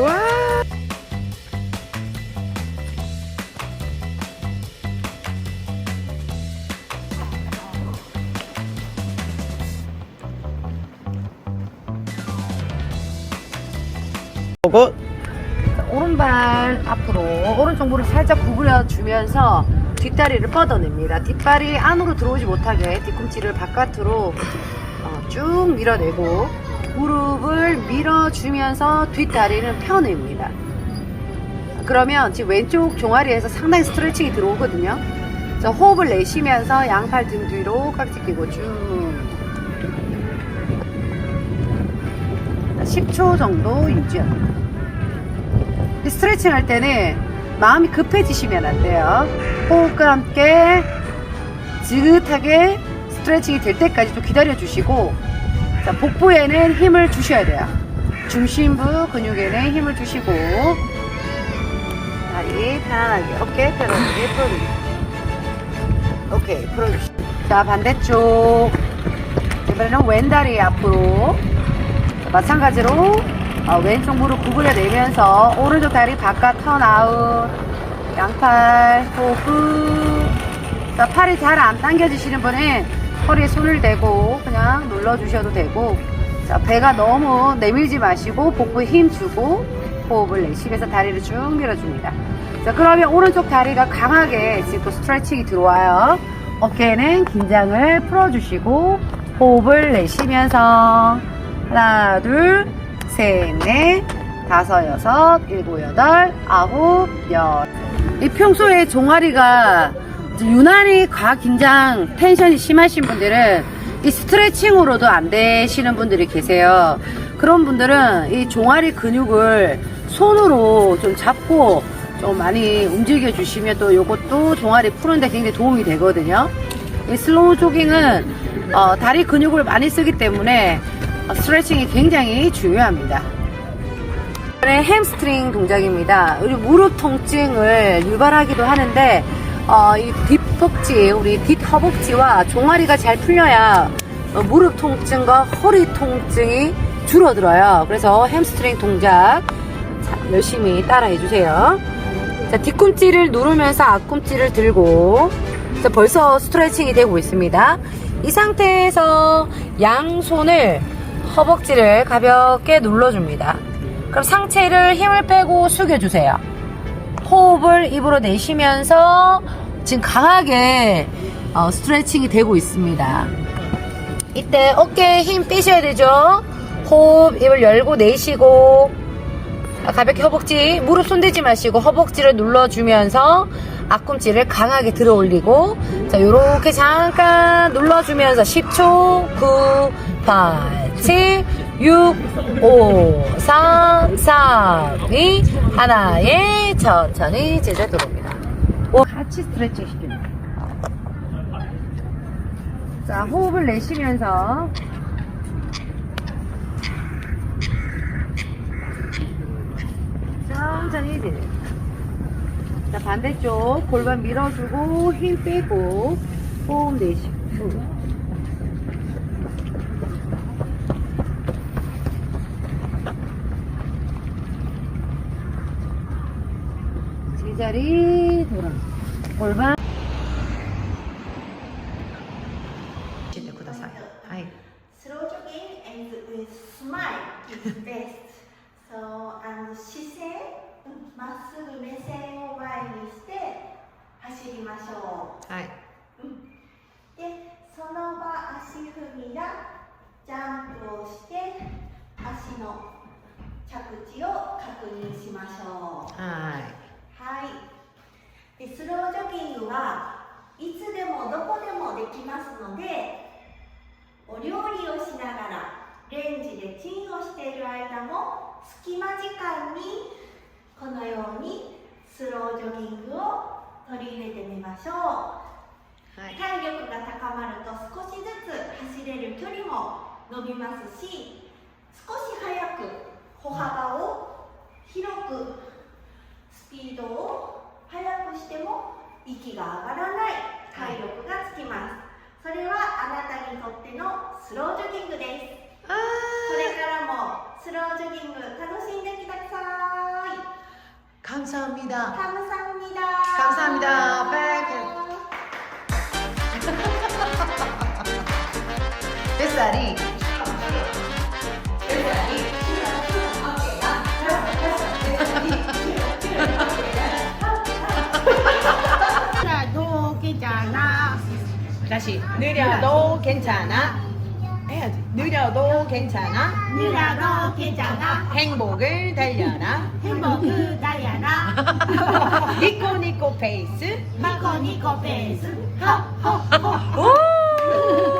와. 보고 오른발 앞으로 오른쪽 무릎 살짝 구부려 주면서 뒷다리를 뻗어냅니다. 뒷발이 안으로 들어오지 못하게 뒤꿈치를 바깥으로 어, 쭉 밀어내고 무릎을 밀어주면서 뒷다리는 펴냅니다. 그러면 지금 왼쪽 종아리에서 상당히 스트레칭이 들어오거든요. 그래서 호흡을 내쉬면서 양팔 등 뒤로 깍지 끼고 쭉 10초 정도 유지합니다. 이 스트레칭 할 때는 마음이 급해지시면 안 돼요. 호흡과 함께 지긋하게 스트레칭이 될 때까지 좀 기다려 주시고 자, 복부에는 힘을 주셔야 돼요. 중심부 근육에는 힘을 주시고. 다리 편안하게 어깨 편안하게 풀어주세요. 오케이 풀어주시고 자 반대쪽. 이번에는 왼다리 앞으로. 자, 마찬가지로 어, 왼쪽 무릎 구부려 내면서 오른쪽 다리 바깥 턴아웃. 양팔 호흡. 자, 팔이 잘 안 당겨지시는 분은 허리에 손을 대고 그냥 눌러주셔도 되고. 자, 배가 너무 내밀지 마시고 복부에 힘 주고 호흡을 내쉬면서 다리를 쭉 밀어줍니다. 자 그러면 오른쪽 다리가 강하게 지금 또 스트레칭이 들어와요. 어깨는 긴장을 풀어주시고 호흡을 내쉬면서 하나 둘 셋, 넷, 다섯, 여섯, 일곱, 여덟, 아홉, 열. 이 평소에 종아리가 유난히 과긴장 텐션이 심하신 분들은 이 스트레칭으로도 안 되시는 분들이 계세요. 그런 분들은 이 종아리 근육을 손으로 좀 잡고 좀 많이 움직여 주시면 또 이것도 종아리 푸는데 굉장히 도움이 되거든요. 이 슬로우 조깅은 어, 다리 근육을 많이 쓰기 때문에 어, 스트레칭이 굉장히 중요합니다. 이번에 햄스트링 동작입니다. 우리 무릎 통증을 유발하기도 하는데 어, 이 뒷벅지, 우리 뒷허벅지와 종아리가 잘 풀려야 어, 무릎 통증과 허리 통증이 줄어들어요. 그래서 햄스트링 동작 자, 열심히 따라해 주세요. 자, 뒤꿈치를 누르면서 앞꿈치를 들고 자, 벌써 스트레칭이 되고 있습니다. 이 상태에서 양손을 허벅지를 가볍게 눌러줍니다. 그럼 상체를 힘을 빼고 숙여주세요. 호흡을 입으로 내쉬면서 지금 강하게 어, 스트레칭이 되고 있습니다. 이때 어깨에 힘 빼셔야 되죠. 호흡 입을 열고 내쉬고 자, 가볍게 허벅지 무릎 손대지 마시고 허벅지를 눌러주면서 앞꿈치를 강하게 들어 올리고 자 요렇게 잠깐 눌러주면서 10초 9 8 7 6 5 3 3 2 하나에 천천히 제자 들어옵니다. 오, 같이 스트레칭 시킵니다. 자 호흡을 내쉬면서. 천천히 이제. 자 반대쪽 골반 밀어주고 힘 빼고 호흡 내쉬고 dari 골 반. はいまっすぐ目線を前にして走りましょうはい、うん、でその場足踏みがジャンプをして足の着地を確認しましょうはいはい。で、スロージョギングはいつでもどこでもできますので、お料理をしながらレンジでチンをしている間も隙間時間にこのようにスロージョギングを取り入れてみましょうはい体力が高まると少しずつ走れる距離も伸びますし少し速く歩幅を広くスピードを速くしても息が上がらない体力がつきます、それはあなたにとってのスロージョギングです。これからもスロージョギング楽しんできてください。감사합니 다。 감사합니 다。 감사합니 다。 뱃살이 다시 느려도 괜찮아. 해야지. 느려도 괜찮아. 느려도 괜찮아. 행복을 달려라. 행복을 달려라. 니코니코 페이스. 니코니코 베이스. 허허허. 오!